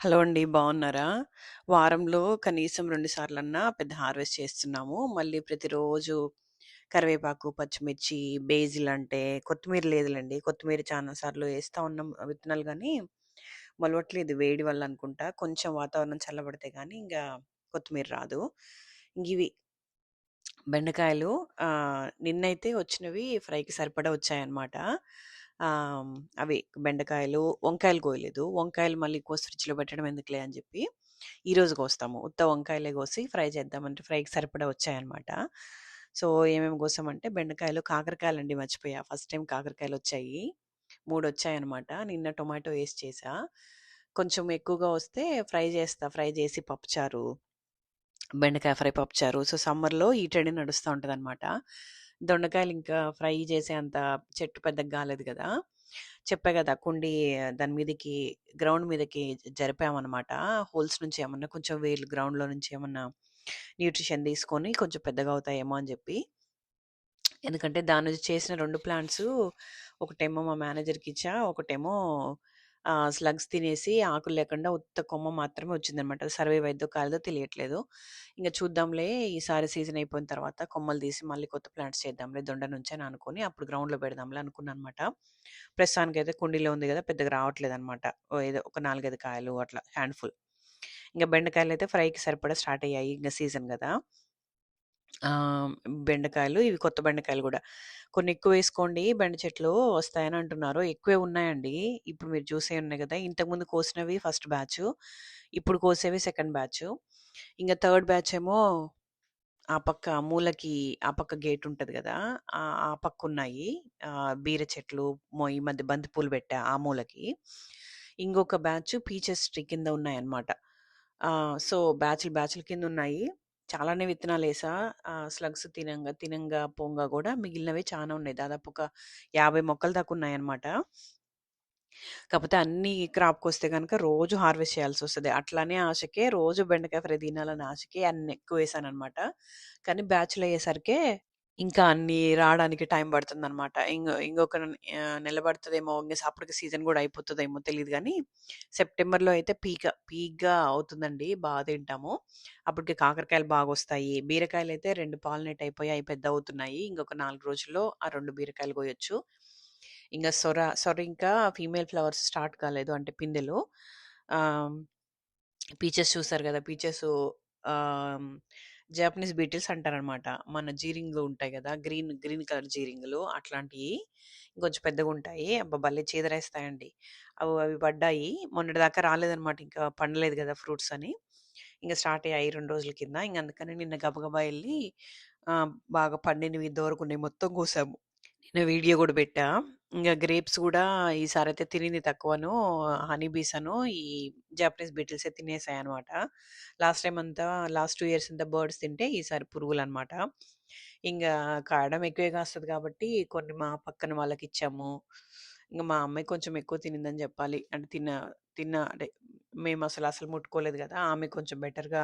Hello అండి. బాగున్నారా వారంలో కనీసం రెండు సార్లన్నా పెద్ద హార్వెస్ట్ చేస్తున్నాము. మళ్ళీ ప్రతిరోజు కరివేపాకు, పచ్చిమిర్చి, బేజిల్ అంటే కొత్తిమీర లేదులండి కొత్తిమీర చాలా సార్లు వేస్తూ ఉన్నాం విత్తనాలు కానీ మొలవట్లేదు వేడి వల్ల అనుకుంటా. కొంచెం వాతావరణం చల్లబడితే కానీ ఇంకా కొత్తిమీర రాదు. ఇవి బెండకాయలు నిన్నైతే వచ్చినవి ఫ్రైకి సరిపడా వచ్చాయన్నమాట. అవి బెండకాయలు, వంకాయలు కోయలేదు. వంకాయలు మళ్ళీ కోసి ఫ్రిడ్జ్‌లో పెట్టడం ఎందుకులే అని చెప్పి ఈరోజు కోస్తాము. ఉత్త వంకాయలే కోసి ఫ్రై చేద్దామంటే ఫ్రైకి సరిపడా వచ్చాయన్నమాట. సో, ఏమేమి కోసామంటే బెండకాయలు, కాకరకాయలు అండి మర్చిపోయా. ఫస్ట్ టైం కాకరకాయలు వచ్చాయి మూడు వచ్చాయన్నమాట. నిన్న టొమాటో వేసి చేసా కొంచెం ఎక్కువగా వస్తే ఫ్రై చేస్తా. ఫ్రై చేసి పప్పుచారు బెండకాయ ఫ్రై పప్పుచారు. సో, సమ్మర్‌లో ఈ నడుస్తూ ఉంటుంది అనమాట దొండకాయలు ఇంకా ఫ్రై చేసే అంత చెట్టు పెద్దగా కాలేదు కదా! చెప్పా కదా! కుండీ దాని మీదకి గ్రౌండ్ మీదకి జరిపామన్నమాట. హోల్స్ నుంచి ఏమన్నా కొంచెం వేలు గ్రౌండ్‌లో నుంచి ఏమన్నా న్యూట్రిషన్ తీసుకొని కొంచెం పెద్దగా అవుతాయేమో అని చెప్పి. ఎందుకంటే దాని నుంచి చేసిన రెండు ప్లాంట్స్ ఒకటేమో మా మేనేజర్కి ఇచ్చా ఒకటేమో స్లగ్స్ తినేసి ఆకులు లేకుండా ఉత్త కొమ్మ మాత్రమే వచ్చిందనమాట. సర్వే సర్వైవ్ అయిద్దో కాలేదో తెలియట్లేదు. ఇంకా చూద్దాంలే ఈసారి సీజన్ అయిపోయిన తర్వాత కొమ్మలు తీసి మళ్ళీ కొత్త ప్లాంట్స్ చేద్దాంలే దొండ నుంచి అని అప్పుడు గ్రౌండ్‌లో పెడదాంలే ప్రస్తుతానికి అయితే కుండీలో ఉంది కదా పెద్దగా రావట్లేదనమాట. అనమాట ఏదో ఒక 4, 5 కాయలు అట్లా హ్యాండ్‌ఫుల్. ఇంకా బెండకాయలు అయితే ఫ్రైకి సరిపడా స్టార్ట్ అయ్యాయి. ఇంకా సీజన్ కదా బెండకాయలు ఇవి కొత్త బెండకాయలు కూడా కొన్ని ఎక్కువ వేసుకోండి బెండ చెట్లు వస్తాయని అంటున్నారు. ఎక్కువే ఉన్నాయండి. ఇప్పుడు మీరు చూసే ఉన్నాయి కదా ఇంతకుముందు కోసినవి ఫస్ట్ బ్యాచ్ ఇప్పుడు కోసేవి సెకండ్ బ్యాచ్ ఇంకా థర్డ్ బ్యాచ్ ఏమో ఆ పక్క మూలకి ఆ పక్క గేట్ ఉంటుంది కదా ఆ పక్కున్నాయి. ఉన్నాయి బీర చెట్లు ఈ మధ్య బంతిపూలు పెట్టా ఆ మూలకి. ఇంకొక బ్యాచ్ పీచెస్ ట్రీ కింద ఉన్నాయన్నమాట. సో, బ్యాచ్‌లు బ్యాచ్‌ల కిందున్నాయి. చాలానే విత్తనాలు వేసా స్లగ్స్ తినంగా, తినంగా పొంగ కూడా మిగిలినవి చాలా ఉన్నాయి. దాదాపు ఒక యాభై మొక్కలు దాకా ఉన్నాయన్నమాట. కాపోతే అన్నీ క్రాప్‌కొస్తే కనుక రోజు హార్వెస్ట్ చేయాల్సి వస్తుంది అట్లానే ఆశకే రోజు బెండకాయ ఫ్రై తినాలనే ఆశకే అన్ని ఎక్కువ వేసాను అనమాట కానీ బ్యాచ్లు అయ్యేసరికే ఇంకా అన్ని రావడానికి టైం పడుతుందనమాట. ఇంకో ఇంకొక నిలబడుతుందేమో నెల అప్పటికి సీజన్ కూడా అయిపోతుందేమో తెలియదు కానీ సెప్టెంబర్‌లో అయితే పీక పీక్‌గా అవుతుందండి. బాగా తింటాము. అప్పటికి కాకరకాయలు బాగా వస్తాయి బీరకాయలు అయితే రెండు పాలనెట్ అయిపోయి అవి పెద్ద అవుతున్నాయి ఇంకొక నాలుగు రోజుల్లో ఆ రెండు బీరకాయలు కోయొచ్చు. ఇంకా సొర, సొర ఇంకా ఫీమేల్ ఫ్లవర్స్ స్టార్ట్ కాలేదు. అంటే పిందెలు. పీచెస్ చూసారు కదా పీచెస్ జాపనీస్ బీటిల్స్ అంటారనమాట. మన జీరింగ్లు ఉంటాయి కదా గ్రీన్ గ్రీన్ కలర్ జీరింగ్లు అట్లాంటివి ఇంకొంచెం పెద్దగా ఉంటాయి అబ్బా! భలే చీదరేస్తాయండి. అవి అవి పడ్డాయి. మొన్నటిదాకా రాలేదనమాట. ఇంకా పండలేదు కదా ఫ్రూట్స్ అని. ఇంకా స్టార్ట్ అయ్యాయి రెండు రోజుల కింద. ఇంకా అందుకని నిన్న గబగబా వెళ్ళి బాగా పండినవి దోరకున్నాయి మొత్తం కోసాము. నిన్న వీడియో కూడా పెట్టా. ఇంగ గ్రేప్స్ గూడా ఈసారైతే తినింది తక్కువను హనీ బీస్ అను, ఈ జాపనీస్ బీటిల్సే తినేసాయనమాట. లాస్ట్ టైమ్ అంతా లాస్ట్ 2 ఇయర్స్ అంతా బర్డ్స్ తింటే ఈసారి పురుగులనమాట. ఇంగా కాయడం ఎక్కువే కాస్తది కాబట్టి కొన్ని మా పక్కన వాళ్ళకిచ్చాము. ఇంగ మా అమ్మాయి కొంచెం ఎక్కువ తినిందని జెప్పాలి. అంటే తిన్న తిన్న అంటే మేమసలు అసలు ముట్టుకోలేదు గదా! ఆమె కొంచెం బెటర్‌గా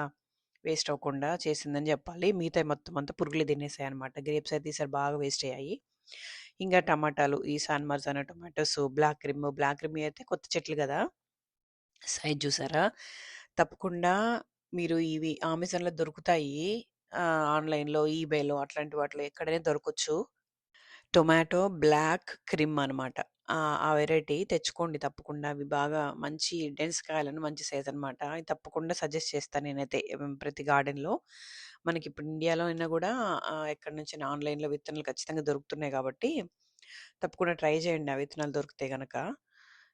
వేస్ట్ అవ్వకుండా చేసిందని జెప్పాలి. మిగతాయి మొత్తం అంతా పురుగులే తినేసాయనమాట. గ్రేప్స్ అయితే ఈసారి బాగా వేస్ట్ అయ్యాయి. ఇంకా టమాటాలు ఈ San Marzano tomatoes, black Krim, black Krim అయితే కొత్త చెట్లు కదా సైజ్ చూసారా తప్పకుండా మీరు ఇవి అమెజాన్‌లో దొరుకుతాయి. ఆన్‌లైన్‌లో, ఈబేలో అట్లాంటి వాటిలో ఎక్కడైనా దొరకొచ్చు. టొమాటో బ్లాక్ క్రిమ్ అనమాట. ఆ! వెరైటీ తెచ్చుకోండి తప్పకుండా. అవి బాగా మంచి డెన్స్ కాయలను మంచి సైజ్ అనమాట. తప్పకుండా సజెస్ట్ చేస్తాను నేనైతే ప్రతి గార్డెన్‌లో. మనకి ఇప్పుడు ఇండియాలో అయినా కూడా ఎక్కడి నుంచి ఆన్‌లైన్‌లో విత్తనాలు ఖచ్చితంగా దొరుకుతున్నాయి కాబట్టి తప్పకుండా ట్రై చేయండి ఆ విత్తనాలు దొరికితే గనక.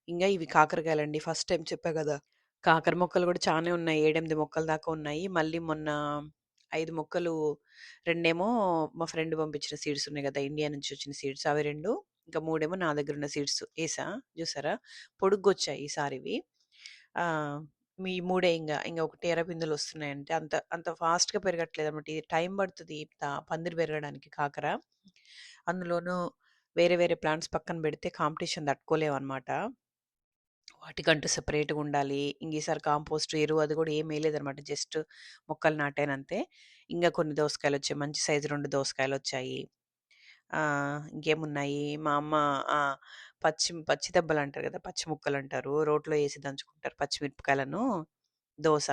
ఇంకా ఇవి కాకరకాయలండి. ఫస్ట్ టైం చెప్పా కదా కాకర మొక్కలు కూడా చాలా ఉన్నాయి. 7, 8 మొక్కల దాకా ఉన్నాయి. మళ్ళీ మొన్న ఐదు మొక్కలు రెండేమో మా ఫ్రెండ్ పంపించిన సీడ్స్ ఉన్నాయి కదా ఇండియా నుంచి వచ్చిన సీడ్స్ అవి రెండు ఇంకా మూడేమో నా దగ్గర ఉన్న సీడ్స్ వేసా చూసారా పొడుగ్గొచ్చాయి ఈసారివి. మీ మూడే ఇంగ. ఇంగ ఒకటి ఎర్ర పిందెలొస్తున్నాయంటే అంత అంత ఫాస్ట్‌గా పెరగట్లేదనమాట. ఇది టైం పడుతుంది త పందిరి పెరగడానికి కాకర. అందులోనూ వేరే వేరే ప్లాంట్స్ పక్కన పెడితే కాంపిటీషన్ తట్టుకోలేమనమాట. వాటికంటూ సెపరేట్‌గా ఉండాలి. ఇంగ ఈసారి కాంపోస్ట్, ఎరువు అది గూడా ఏమి జస్ట్ మొక్కలు నాటానంతే. ఇంగ కొన్ని దోసకాయలొచ్చాయి. మంచి సైజు 2 దోసకాయలొచ్చాయి. ఇంకేమున్నాయి మా అమ్మ పచ్చి పచ్చి దెబ్బలు అంటారు కదా పచ్చి ముక్కలు అంటారు రోట్లో వేసి దంచుకుంటారు పచ్చిమిరపకాయలను. దోశ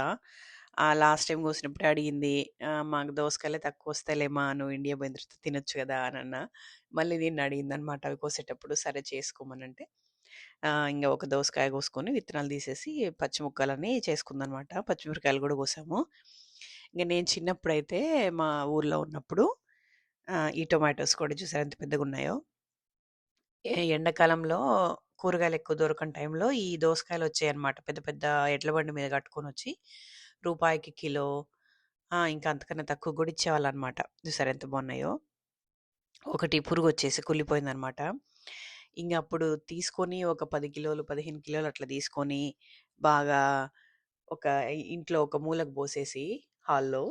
ఆ! లాస్ట్ టైం కోసినప్పుడే అడిగింది. "మాకు దోసకాయలే తక్కువొస్తాయిలేమా నువ్వు ఇండియా పోయిన తర్వాత తినొచ్చు అని అన్న మళ్ళీ దీన్ని అడిగిందనమాట అవి కోసేటప్పుడు. సరే చేసుకోమనంటే ఇంకా ఒక దోసకాయ కోసుకొని విత్తనాలు తీసేసి పచ్చి ముక్కలని చేసుకుందనమాట. పచ్చిమిరపకాయలు కూడా కోసాము. ఇంకా నేను చిన్నప్పుడైతే మా ఊర్లో ఉన్నప్పుడు ఈ టొమాటోస్ కూడా చూసారు ఎంత పెద్దగా ఉన్నాయో ఎండాకాలంలో కూరగాయలు ఎక్కువ దొరకని టైంలో ఈ దోసకాయలు వచ్చాయి అనమాట పెద్ద పెద్ద ఎడ్ల బండి మీద కట్టుకొనొచ్చి రూపాయికి కిలో ఇంకా అంతకన్నా తక్కువ కూడా ఇచ్చేవాళ్ళు అనమాట చూసారు ఎంత బాగున్నాయో. ఒకటి పురుగు వచ్చేసి కుళ్ళిపోయిందనమాట. ఇంకా అప్పుడు తీసుకొని ఒక పది కిలోలు, 15 కిలోలు అట్లా తీసుకొని బాగా ఒక ఇంట్లో ఒక మూలకు పోసేసి హాల్‌లో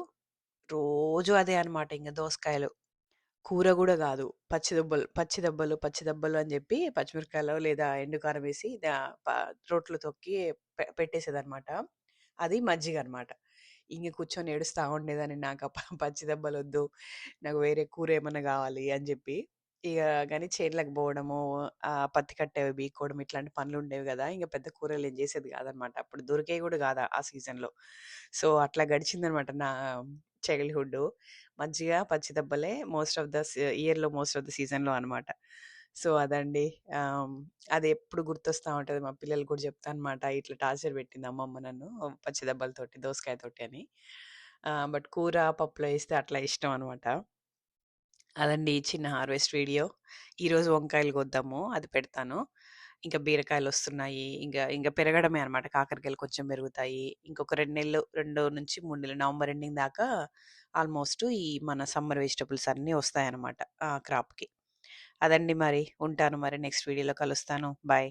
రోజు అదే అనమాట ఇంకా దోసకాయలు. కూర గూడా గాదు. పచ్చి దెబ్బలు, పచ్చి దెబ్బలు, పచ్చి దెబ్బలు అని జెప్పి పచ్చిమిరపకాయలో లేదా ఎండు కారం వేసి దా ప రోట్లో తొక్కి పె పెట్టేసేదనమాట. అది మజ్జిగనమాట. ఇంగ కూర్చొని ఏడుస్తా ఉండేదాన్ని నాకు ఆ ప పచ్చి దెబ్బలొద్దు. నాకు వేరే కూర ఏమన్నా గావాలి అని జెప్పి. ఇక కానీ చేనులకు పోవడము, ఆహ్, పత్తి కట్టేవి బీక్కోవడం ఇట్లాంటి ఇట్లాంటి పనులుండేవి గదా! ఇంకా పెద్ద కూరలు ఏం జేసేది గాదనమాట. అప్పుడు దొరికేవి గూడా గాదు ఆ సీజన్‌లో. సో, అట్లా గడిచిందనమాట నా చైల్డ్‌హుడ్డు. మజ్జిగ, పచ్చి దెబ్బలే మోస్ట్ ఆఫ్ ద ఇయర్‌లో మోస్ట్ ఆఫ్ ద సీజన్‌లో అనమాట. సో, అదండి. ఆహ్, అదెప్పుడు గుర్తొస్తా ఉంటది. మా పిల్లలకి గూడా చెప్తా అనమాట. ఇట్లా టార్చర్ పెట్టింది అమ్మమ్మ నన్ను పచ్చి దెబ్బలతోటి, దోసకాయతోటి అని. ఆహ్, బట్ కూర, పప్పులో ఏస్తే అట్లా ఇష్టం అనమాట. అదండి చిన్న హార్వెస్ట్ వీడియో. ఈరోజు వంకాయలు కొద్దాము అది పెడతాను. ఇంకా బీరకాయలు వస్తున్నాయి ఇంకా ఇంకా పెరగడమే అనమాట. కాకరకాయలు కొంచెం పెరుగుతాయి. ఇంకొక రెండు నెలలు 2-3 నెలలు నవంబర్ ఎండింగ్ దాకా ఆల్‌మోస్ట్ ఈ మన సమ్మర్ వెజిటబుల్స్ అన్నీ వస్తాయన్నమాట. ఆ క్రాప్‌కి. అదండి మరి. ఉంటాను మరి. నెక్స్ట్ వీడియోలో కలుస్తాను. బాయ్.